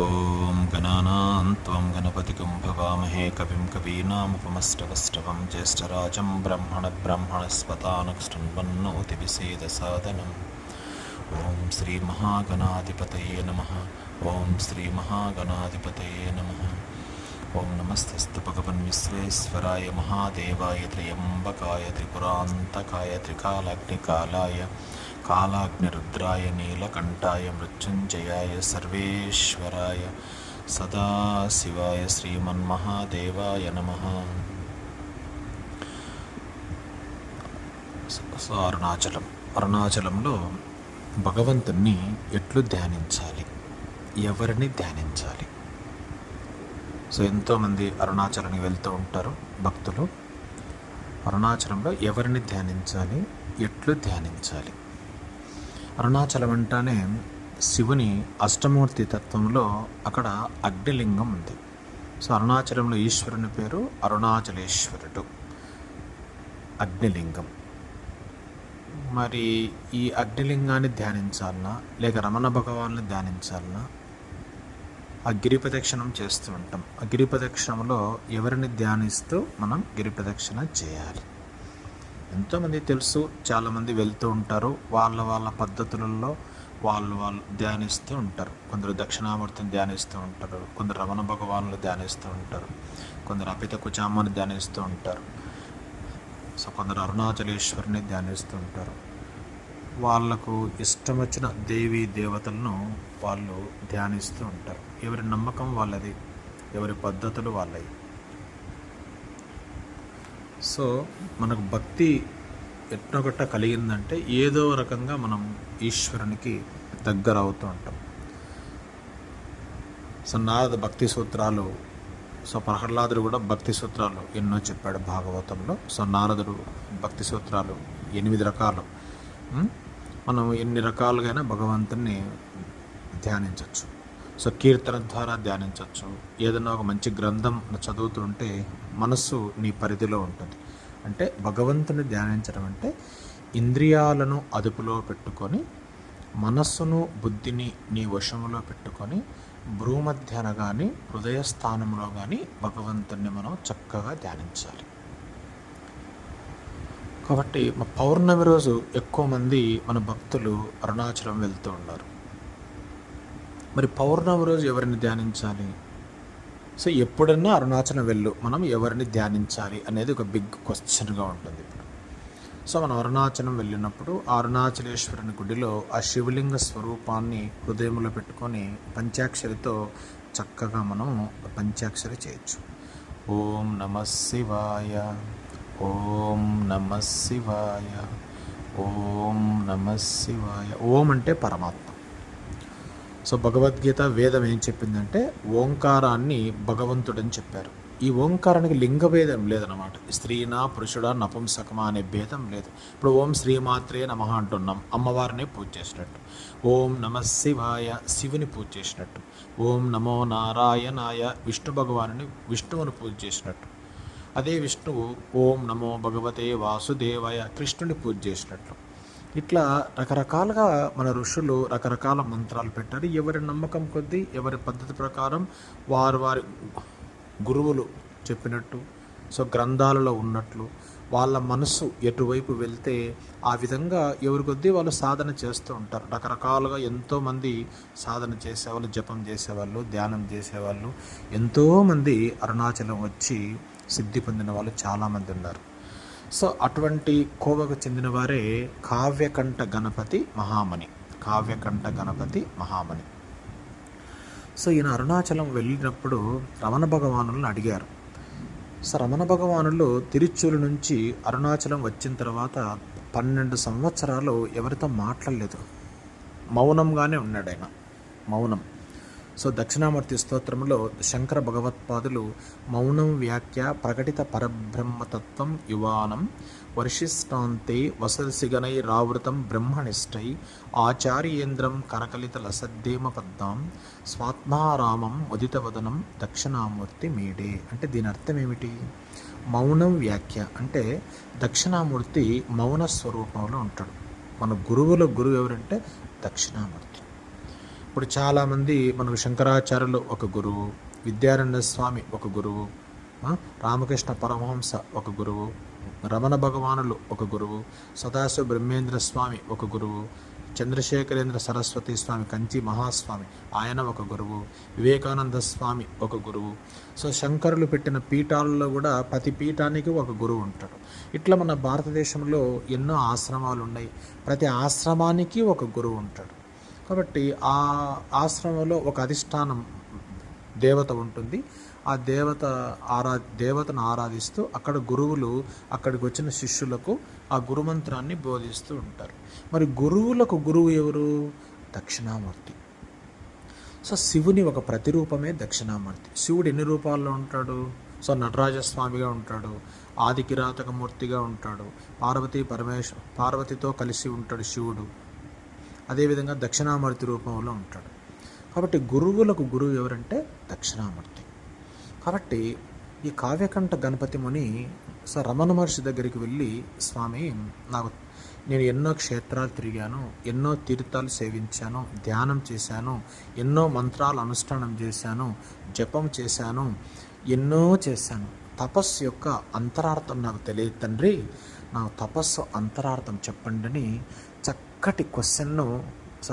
ॐ गणानां त्वं गणपतिगुं भवामहे कविं कवीनामुपमष्टवष्टवं ज्येष्ठराजं ब्रह्मणब्रह्मणस्पतानक्ष्टन्वन्नोतिविसेदसादनम् ॐ श्रीमहागणाधिपतये नमः ॐ श्रीमहागणाधिपतये नमः ॐ नमस्तस्तु भगवन् विश्वेश्वराय महादेवाय त्र्यम्बकाय त्रिपुरान्तकाय त्रिकालाग्निकालाय कालाग्निरुद्राय नीलकण्ठाय मृत्युञ्जयाय सर्वेश्वराय सदाशिवाय श्रीमन्महादेवाय नमः సో అరుణాచలం అరుణాచలంలో భగవంతుణ్ణి ఎట్లు ధ్యానించాలి ఎవరిని ధ్యానించాలి సో ఎంతోమంది అరుణాచలానికి వెళ్తూ ఉంటారు భక్తులు అరుణాచలంలో ఎవరిని ధ్యానించాలి ఎట్లు ధ్యానించాలి అరుణాచలం అంటానే శివుని అష్టమూర్తి తత్వంలో అక్కడ అగ్నిలింగం ఉంది. సో అరుణాచలంలో ఈశ్వరుని పేరు అరుణాచలేశ్వరుడు. అగ్నిలింగం. మరి ఈ అగ్నిలింగాన్ని ధ్యానించాలన్నా లేక రమణ భగవాన్ని ధ్యానించాలన్నా ఆ గిరి ప్రదక్షిణం చేస్తూ ఉంటాం. ఆ గిరి ప్రదక్షిణంలో ఎవరిని ధ్యానిస్తూ మనం గిరి ప్రదక్షిణ చేయాలి? ఎంతోమంది తెలుసు చాలామంది వెళ్తూ ఉంటారు. వాళ్ళ వాళ్ళ పద్ధతులలో వాళ్ళు వాళ్ళు ధ్యానిస్తూ ఉంటారు. కొందరు దక్షిణామూర్తిని ధ్యానిస్తూ ఉంటారు. కొందరు రమణ భగవానులు ధ్యానిస్తూ ఉంటారు. కొందరు అపిత కుచామాన్ని ధ్యానిస్తూ ఉంటారు. సో కొందరు అరుణాచలేశ్వరిని ధ్యానిస్తూ ఉంటారు. వాళ్ళకు ఇష్టం వచ్చిన దేవి దేవతలను వాళ్ళు ధ్యానిస్తూ ఉంటారు. ఎవరి నమ్మకం వాళ్ళది ఎవరి పద్ధతులు వాళ్ళవి. సో మనకు భక్తి ఎట్నొకట కలిగిందంటే ఏదో రకంగా మనం ఈశ్వరునికి దగ్గర అవుతూ ఉంటాం. సో నారద భక్తి సూత్రాలు సో ప్రహ్లాదుడు కూడా భక్తి సూత్రాలు ఎన్నో చెప్పాడు భాగవతంలో. సో నారదుడు భక్తి సూత్రాలు ఎనిమిది రకాలు. మనం ఎన్ని రకాలుగైనా భగవంతుని ధ్యానించవచ్చు సో కీర్తన ద్వారా ధ్యానించవచ్చు ఏదైనా ఒక మంచి గ్రంథం చదువుతుంటే మనస్సు నీ పరిధిలో ఉంటుంది. అంటే భగవంతుని ధ్యానించడం అంటే ఇంద్రియాలను అదుపులో పెట్టుకొని మనస్సును బుద్ధిని నీ వశములో పెట్టుకొని భ్రూమధ్యన కానీ హృదయ స్థానంలో కానీ భగవంతుణ్ణి మనం చక్కగా ధ్యానించాలి. కాబట్టి మా పౌర్ణమి రోజు ఎక్కువ మంది మన భక్తులు అరుణాచలం వెళ్తూ ఉన్నారు. మరి పౌర్ణమి రోజు ఎవరిని ధ్యానించాలి? సో ఎప్పుడన్నా అరుణాచలం వెళ్ళు. మనం ఎవరిని ధ్యానించాలి అనేది ఒక బిగ్ క్వశ్చన్గా ఉంటుంది ఇప్పుడు. సో మనం అరుణాచలం వెళ్ళినప్పుడు అరుణాచలేశ్వరుని గుడిలో ఆ శివలింగ స్వరూపాన్ని హృదయంలో పెట్టుకొని పంచాక్షరితో చక్కగా మనం పంచాక్షరి చేయొచ్చు. ఓం నమ శివాయ ఓం నమ శివాయ ఓం నమ శివాయ. ఓం అంటే పరమాత్మ. సో భగవద్గీత వేదం ఏం చెప్పిందంటే ఓంకారాన్ని భగవంతుడని చెప్పారు. ఈ ఓంకారానికి లింగ భేదం లేదనమాట స్త్రీనా పురుషుడా నపుంసకమా అనే భేదం లేదు. ఇప్పుడు ఓం శ్రీమాత్రే నమ అంటున్నాం. అమ్మవారిని పూజ చేసినట్టు. ఓం నమ శివాయ శివుని పూజ చేసినట్టు. ఓం నమో నారాయణాయ విష్ణు భగవానుని విష్ణువుని పూజ చేసినట్టు. అదే విష్ణువు ఓం నమో భగవతే వాసుదేవాయ కృష్ణుని పూజ చేసినట్లు. ఇట్లా రకరకాలుగా మన ఋషులు రకరకాల మంత్రాలు పెట్టారు. ఎవరి నమ్మకం కొద్దీ ఎవరి పద్ధతి ప్రకారం వారు వారి గురువులు చెప్పినట్టు సో గ్రంథాలలో ఉన్నట్లు వాళ్ళ మనసు ఎటువైపు వెళ్తే ఆ విధంగా ఎవరి కొద్దీ వాళ్ళు సాధన చేస్తూ ఉంటారు. రకరకాలుగా ఎంతోమంది సాధన చేసేవాళ్ళు జపం చేసేవాళ్ళు ధ్యానం చేసేవాళ్ళు. ఎంతోమంది అరుణాచలం వచ్చి సిద్ధి పొందిన వాళ్ళు చాలామంది ఉన్నారు. సో అటువంటి కోవకు చెందిన వారే కావ్యకంఠ గణపతి మహామణి. కావ్యకంఠ గణపతి మహామణి. సో ఈయన అరుణాచలం వెళ్ళినప్పుడు రమణ భగవానులను అడిగారు. సో రమణ భగవానులు తిరుచూరు నుంచి అరుణాచలం వచ్చిన తర్వాత పన్నెండు సంవత్సరాలు ఎవరితో మాట్లాడలేదు. మౌనంగానే ఉన్నాడు ఆయన. మౌనం. సో దక్షిణామూర్తి స్తోత్రంలో శంకర భగవత్పాదులు మౌనం వ్యాఖ్య ప్రకటిత పరబ్రహ్మతత్వం యువానం వర్షిష్టాంతే వససిగనై రావృతం బ్రహ్మనిష్టై ఆచార్యేంద్రం కరకలిత లసద్దేమ పద్దాం స్వాత్మారామం ఉదితవదనం దక్షిణామూర్తి మీడే అంటే దీని అర్థం ఏమిటి? మౌనం వ్యాఖ్య అంటే దక్షిణామూర్తి మౌన స్వరూపంలో ఉంటాడు. మన గురువుల గురువు ఎవరంటే దక్షిణామూర్తి. ఇప్పుడు చాలామంది మనకు శంకరాచార్యులు ఒక గురువు విద్యారణ్య స్వామి ఒక గురువు రామకృష్ణ పరమహంస ఒక గురువు రమణ భగవానులు ఒక గురువు సదాశివ బ్రహ్మేంద్ర స్వామి ఒక గురువు చంద్రశేఖరేంద్ర సరస్వతి స్వామి కంచి మహాస్వామి ఆయన ఒక గురువు వివేకానంద స్వామి ఒక గురువు. సో శంకరులు పెట్టిన పీఠాలలో కూడా ప్రతి పీఠానికి ఒక గురువు ఉంటాడు. ఇట్లా మన భారతదేశంలో ఎన్నో ఆశ్రమాలు ఉన్నాయి. ప్రతి ఆశ్రమానికి ఒక గురువు ఉంటాడు. కాబట్టి ఆ ఆశ్రమంలో ఒక అధిష్టానం దేవత ఉంటుంది. ఆ దేవత ఆరా దేవతను ఆరాధిస్తూ అక్కడ గురువులు అక్కడికి వచ్చిన శిష్యులకు ఆ గురుమంత్రాన్ని బోధిస్తూ ఉంటారు. మరి గురువులకు గురువు ఎవరు? దక్షిణామూర్తి. సో శివుని ఒక ప్రతిరూపమే దక్షిణామూర్తి. శివుడు ఎన్ని రూపాల్లో ఉంటాడు? సో నటరాజస్వామిగా ఉంటాడు ఆది కిరాతకమూర్తిగా ఉంటాడు పార్వతీ పరమేశ్వర పార్వతితో కలిసి ఉంటాడు శివుడు. అదేవిధంగా దక్షిణామూర్తి రూపంలో ఉంటాడు. కాబట్టి గురువులకు గురువు ఎవరంటే దక్షిణామూర్తి. కాబట్టి ఈ కావ్యకంఠ గణపతి ముని స రమణ మహర్షి దగ్గరికి వెళ్ళి స్వామి నాకు నేను ఎన్నో క్షేత్రాలు తిరిగాను ఎన్నో తీర్థాలు సేవించాను ధ్యానం చేశాను ఎన్నో మంత్రాలు అనుష్ఠానం చేశాను జపం చేశాను ఎన్నో చేశాను. తపస్సు యొక్క అంతరార్థం నాకు తెలియదు తండ్రి. నాకు తపస్సు అంతరార్థం చెప్పండి అని చక్కటి క్వశ్చన్ను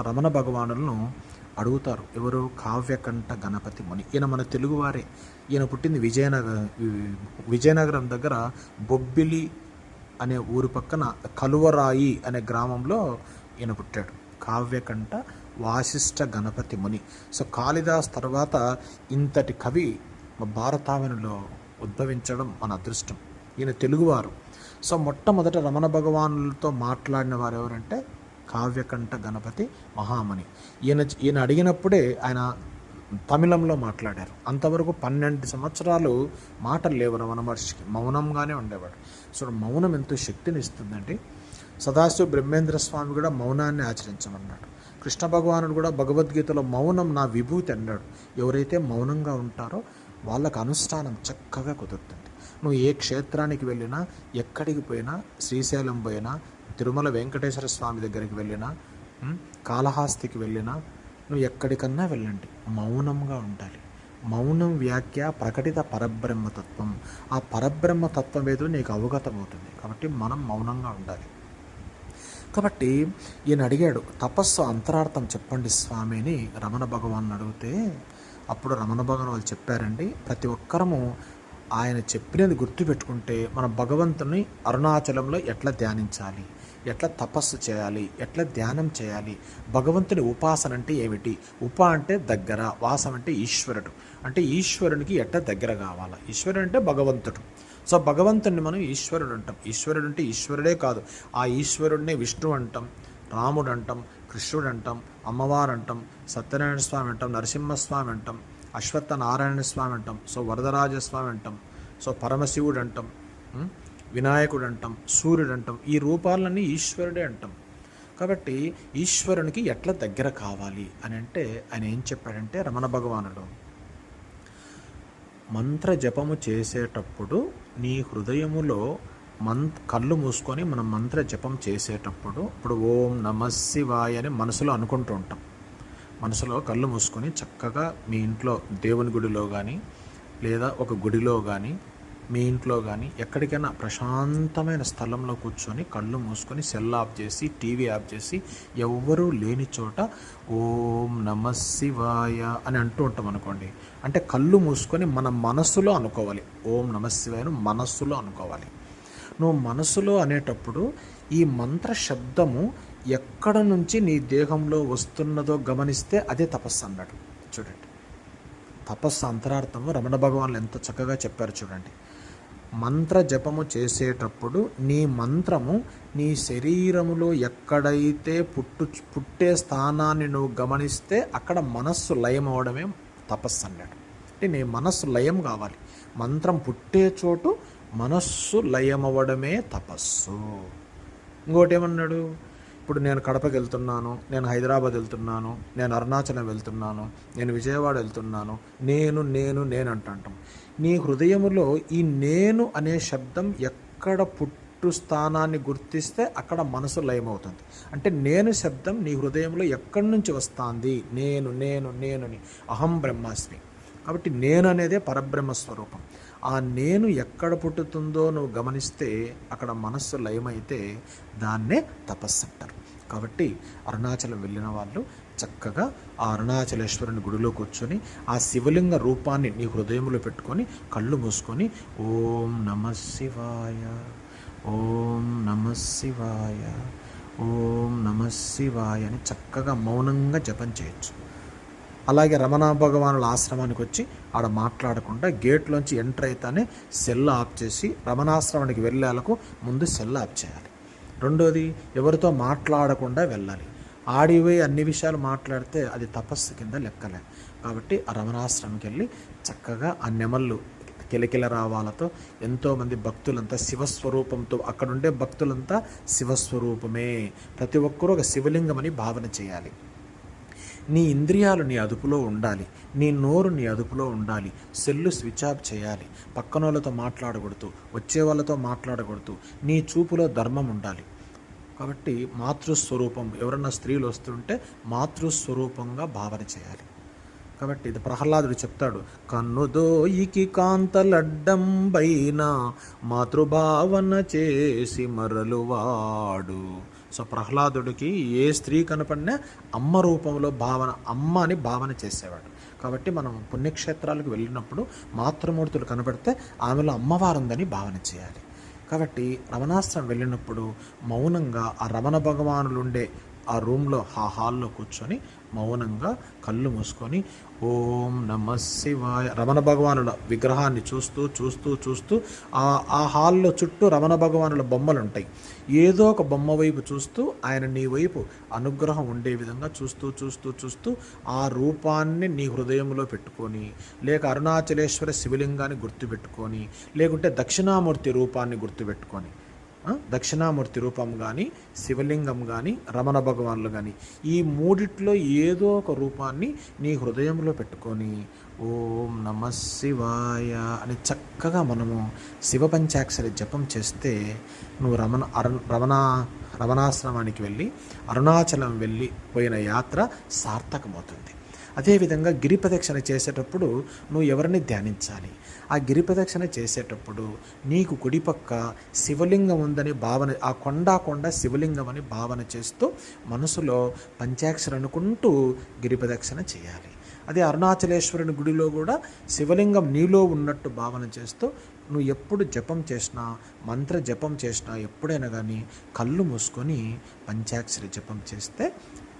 రమణ భగవానులను అడుగుతారు. ఎవరు? కావ్యకంఠ గణపతి ముని. ఈయన మన తెలుగువారే. ఈయన పుట్టింది విజయనగరం విజయనగరం దగ్గర బొబ్బిలి అనే ఊరు పక్కన కలువరాయి అనే గ్రామంలో ఈయన పుట్టాడు. కావ్యకంఠ వాసిష్ఠ గణపతి ముని. సో కాళిదాస్ తర్వాత ఇంతటి కవి భారతావనిలో ఉద్భవించడం మన అదృష్టం. ఈయన తెలుగువారు. సో మొట్టమొదట రమణ భగవానులతో మాట్లాడిన వారు ఎవరంటే కావ్యకంఠ గణపతి మహామణి. ఈయన ఈయన అడిగినప్పుడే ఆయన తమిళంలో మాట్లాడారు. అంతవరకు పన్నెండు సంవత్సరాలు మాటలు లేవు రమణ మహర్షికి. మౌనంగానే ఉండేవాడు. సో మౌనం ఎంతో శక్తిని ఇస్తుందండి సదాశివ బ్రహ్మేంద్ర స్వామి కూడా మౌనాన్ని ఆచరించమన్నాడు. కృష్ణ భగవానుడు కూడా భగవద్గీతలో మౌనం నా విభూతి అన్నాడు. ఎవరైతే మౌనంగా ఉంటారో వాళ్ళకు అనుష్ఠానం చక్కగా కుదురుతుంది. నువ్వు ఏ క్షేత్రానికి వెళ్ళినా ఎక్కడికి పోయినా శ్రీశైలం పోయినా తిరుమల వెంకటేశ్వర స్వామి దగ్గరికి వెళ్ళినా కాళహాస్తికి కాళహస్తికి వెళ్ళినా నువ్వు ఎక్కడికన్నా వెళ్ళండి. మౌనంగా ఉండాలి. మౌనం వ్యాఖ్య ప్రకటిత పరబ్రహ్మతత్వం ఆ పరబ్రహ్మతత్వం ఏదో నీకు అవగతమవుతుంది. కాబట్టి మనం మౌనంగా ఉండాలి. కాబట్టి ఈయన అడిగాడు తపస్సు అంతరార్థం చెప్పండి స్వామి అని రమణ భగవాన్ అడిగితే అప్పుడు రమణ భగవాన్ వాళ్ళు చెప్పారండి ప్రతి ఒక్కరము ఆయన చెప్పినది గుర్తుపెట్టుకుంటే మన భగవంతుని అరుణాచలంలో ఎట్లా ధ్యానించాలి? ఎట్లా తపస్సు చేయాలి? ఎట్లా ధ్యానం చేయాలి? భగవంతుని ఉపాసన అంటే ఏమిటి? ఉప అంటే దగ్గర వాసం అంటే ఈశ్వరుడు. అంటే ఈశ్వరునికి ఎట్లా దగ్గర కావాలా? ఈశ్వరుడు అంటే భగవంతుడు. సో భగవంతుడిని మనం ఈశ్వరుడు అంటాం. ఈశ్వరుడు అంటే ఈశ్వరుడే కాదు. ఆ ఈశ్వరుడిని విష్ణు అంటాం రాముడు అంటాం కృష్ణుడు అంటాం అమ్మవారు అంటాం సత్యనారాయణ స్వామి అంటాం నరసింహస్వామి అంటాం అశ్వత్థ నారాయణ స్వామి అంటాం సో వరదరాజ స్వామి అంటాం సో పరమశివుడు అంటాం వినాయకుడు అంటాం సూర్యుడు అంటాం ఈ రూపాలన్నీ ఈశ్వరుడే అంటాం. కాబట్టి ఈశ్వరునికి ఎట్లా దగ్గర కావాలి అని అంటే ఆయన ఏం చెప్పాడంటే రమణ భగవానుడు మంత్ర జపము చేసేటప్పుడు నీ హృదయములో మం కళ్ళు మూసుకొని మనం మంత్ర జపం చేసేటప్పుడు ఇప్పుడు ఓం నమ శివాయ అని మనసులో అనుకుంటూ ఉంటాం. మనసులో కళ్ళు మూసుకొని చక్కగా మీ ఇంట్లో దేవుని గుడిలో కానీ లేదా ఒక గుడిలో కానీ మీ ఇంట్లో కానీ ఎక్కడికైనా ప్రశాంతమైన స్థలంలో కూర్చొని కళ్ళు మూసుకొని సెల్ ఆఫ్ చేసి టీవీ ఆఫ్ చేసి ఎవ్వరూ లేని చోట ఓం నమ శివాయ అని అంటూ ఉంటాం అనుకోండి. అంటే కళ్ళు మూసుకొని మన మనస్సులో అనుకోవాలి. ఓం నమ శివాయను మనస్సులో అనుకోవాలి. నువ్వు మనసులో అనేటప్పుడు ఈ మంత్ర శబ్దము ఎక్కడ నుంచి నీ దేహంలో వస్తున్నదో గమనిస్తే అదే తపస్సు అన్నాడు. చూడండి. తపస్సు అంతరార్థము రమణ భగవాన్లు ఎంత చక్కగా చెప్పారు చూడండి. మంత్ర జపము చేసేటప్పుడు నీ మంత్రము నీ శరీరములో ఎక్కడైతే పుట్టు పుట్టే స్థానాన్ని నువ్వు గమనిస్తే అక్కడ మనస్సు లయం అవడమే తపస్సు అన్నాడు. అంటే నీ మనస్సు లయం కావాలి. మంత్రం పుట్టే చోటు మనస్సు లయమవ్వడమే తపస్సు. ఇంకోటి ఏమన్నాడు? ఇప్పుడు నేను కడపకి వెళ్తున్నాను నేను హైదరాబాద్ వెళ్తున్నాను నేను అరుణాచలం వెళ్తున్నాను నేను విజయవాడ వెళ్తున్నాను నేను నేను నేను అంటాం నీ హృదయములో ఈ నేను అనే శబ్దం ఎక్కడ పుట్టి స్థానాన్ని గుర్తిస్తే అక్కడ మనసు లయమవుతుంది. అంటే నేను శబ్దం నీ హృదయంలో ఎక్కడి నుంచి వస్తుంది? నేను నేను నేనుని అహం బ్రహ్మాస్మి. కాబట్టి నేను అనేదే పరబ్రహ్మ స్వరూపం. ఆ నేను ఎక్కడ పుట్టుతుందో నువ్వు గమనిస్తే అక్కడ మనస్సు లయమైతే దాన్నే తపస్సు అంటారు. కాబట్టి అరుణాచలం వెళ్ళిన వాళ్ళు చక్కగా ఆ అరుణాచలేశ్వరుని గుడిలో కూర్చొని ఆ శివలింగ రూపాన్ని నీ హృదయంలో పెట్టుకొని కళ్ళు మూసుకొని ఓం నమ శివాయ ఓం నమ శివాయ ఓం నమ శివాయ అని చక్కగా మౌనంగా జపం చేయొచ్చు. అలాగే రమణ భగవానుల ఆశ్రమానికి వచ్చి ఆడ మాట్లాడకుండా గేట్లోంచి ఎంటర్ అయితేనే సెల్ ఆఫ్ చేసి రమణాశ్రమానికి వెళ్ళేలకు ముందు సెల్ ఆఫ్ చేయాలి. రెండోది ఎవరితో మాట్లాడకుండా వెళ్ళాలి. ఆడిపోయి అన్ని విషయాలు మాట్లాడితే అది తపస్సు కింద లెక్కలే. కాబట్టి ఆ రమణాశ్రమంకి వెళ్ళి చక్కగా ఆ నెమళ్ళు కిలకిల రావాలతో ఎంతోమంది భక్తులంతా శివస్వరూపంతో అక్కడుండే భక్తులంతా శివస్వరూపమే. ప్రతి ఒక్కరూ ఒక శివలింగమని భావన చేయాలి. నీ ఇంద్రియాలు నీ అదుపులో ఉండాలి. నీ నోరు నీ అదుపులో ఉండాలి. సెల్లు స్విచ్ ఆఫ్ చేయాలి. పక్కన వాళ్ళతో మాట్లాడకూడదు. వచ్చే వాళ్ళతో మాట్లాడకూడదు. నీ చూపులో ధర్మం ఉండాలి. కాబట్టి మాతృస్వరూపం ఎవరన్నా స్త్రీలు వస్తుంటే మాతృస్వరూపంగా భావన చేయాలి. కాబట్టి ఇది ప్రహ్లాదుడు చెప్తాడు కన్నుదోయికి కాంతలడ్డం బైన మాతృభావన చేసి మరలువాడు. సో ప్రహ్లాదుడికి ఏ స్త్రీ కనపడినా అమ్మ రూపంలో భావన అమ్మ అని భావన చేసేవాడు. కాబట్టి మనం పుణ్యక్షేత్రాలకు వెళ్ళినప్పుడు మాతృమూర్తులు కనపడితే ఆమెలో అమ్మవారు ఉందని భావన చేయాలి. కాబట్టి రమణాస్త్రం వెళ్ళినప్పుడు మౌనంగా ఆ రమణ భగవానులు ఉండే ఆ రూమ్లో ఆ హాల్లో కూర్చొని మౌనంగా కళ్ళు మూసుకొని ఓం నమ శివాయ రమణ భగవానుల విగ్రహాన్ని చూస్తూ చూస్తూ చూస్తూ ఆ ఆ హాల్లో చుట్టూ రమణ భగవానుల బొమ్మలు ఉంటాయి ఏదో ఒక బొమ్మ వైపు చూస్తూ ఆయన నీ వైపు అనుగ్రహం ఉండే విధంగా చూస్తూ చూస్తూ చూస్తూ ఆ రూపాన్ని నీ హృదయంలో పెట్టుకొని లేక అరుణాచలేశ్వర శివలింగాన్ని గుర్తుపెట్టుకొని లేకుంటే దక్షిణామూర్తి రూపాన్ని గుర్తుపెట్టుకొని దక్షిణామూర్తి రూపం కానీ శివలింగం కానీ రమణ భగవాన్లు కానీ ఈ మూడిట్లో ఏదో ఒక రూపాన్ని నీ హృదయంలో పెట్టుకొని ఓం నమ శివాయ అని చక్కగా మనము శివ పంచాక్షరి జపం చేస్తే నువ్వు రమణ అరు రమణ రమణాశ్రమానికి వెళ్ళి అరుణాచలం వెళ్ళి పోయిన యాత్ర సార్థకమవుతుంది. అదేవిధంగా గిరి ప్రదక్షిణ చేసేటప్పుడు నువ్వు ఎవరిని ధ్యానించాలి? ఆ గిరి ప్రదక్షిణ చేసేటప్పుడు నీకు కుడిపక్క శివలింగం ఉందని భావన ఆ కొండ కొండ శివలింగం అని భావన చేస్తూ మనసులో పంచాక్షరి అనుకుంటూ గిరి ప్రదక్షిణ చేయాలి. అదే అరుణాచలేశ్వరుని గుడిలో కూడా శివలింగం నీలో ఉన్నట్టు భావన చేస్తూ నువ్వు ఎప్పుడు జపం చేసినా మంత్ర జపం చేసినా ఎప్పుడైనా కానీ కళ్ళు మూసుకొని పంచాక్షరి జపం చేస్తే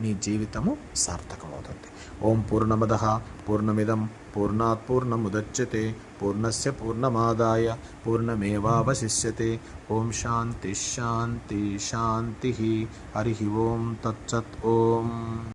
నీ జీవితము సార్థకమవుతుంది. ఓం పూర్ణమద పూర్ణమిదం పూర్ణాత్ పూర్ణముదచ్యతే పూర్ణస్ పూర్ణమాదాయ పూర్ణమేవాశిష్యతే ఓం శాంతి శాంతి శాంతి. హరి ఓం తచ్చత్ ఓం.